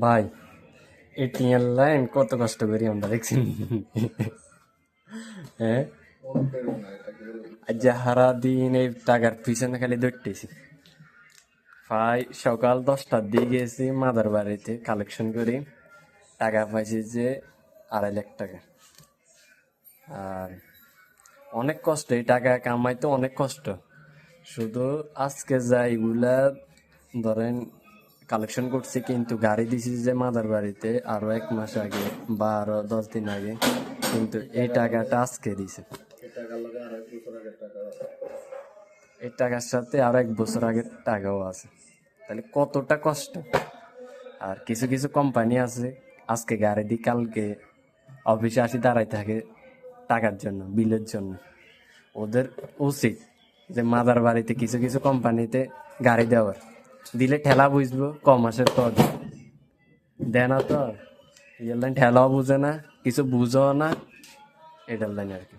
ভাই ATM line কত কষ্ট করি আমরা দেখছি। হ্যাঁ? আজ হারা দিন এই টাকার পিছনে খালি দৌড়তেছি। ভাই, সকাল দশটার দিকে গেছি মাদার বাড়িতে কালেকশন করি। টাকা পাইছি যে আড়াই লাখ টাকা। আর অনেক কষ্ট, এই টাকা কামাইতে অনেক কষ্ট। শুধু আজকে যাইগুলা ধরেন কালেকশন করছি কিন্তু গাড়ি দিছি যে মাদার বাড়িতে, আরও এক মাস আগে বা আরও দশ দিন আগে। কিন্তু এই টাকাটা আজকে দিছে। এই টাকার সাথে আরও এক বছর আগের টাকাও আছে। তাহলে কতটা কষ্ট? আর কিছু কিছু কোম্পানি আছে, আজকে গাড়ি দিই কালকে অফিসে আসি দাঁড়াই থাকে টাকার জন্য, বিলের জন্য। ওদের উচিত যে মাদার বাড়িতে কিছু কিছু কোম্পানিতে গাড়ি দেওয়ার। দিলে ঠেলা বুঝব ক মাসের পর দেয় না তো রিয়েল লাইন ঠেলাও বুঝে না, কিছু বুঝো না এটার লাইন আর কি।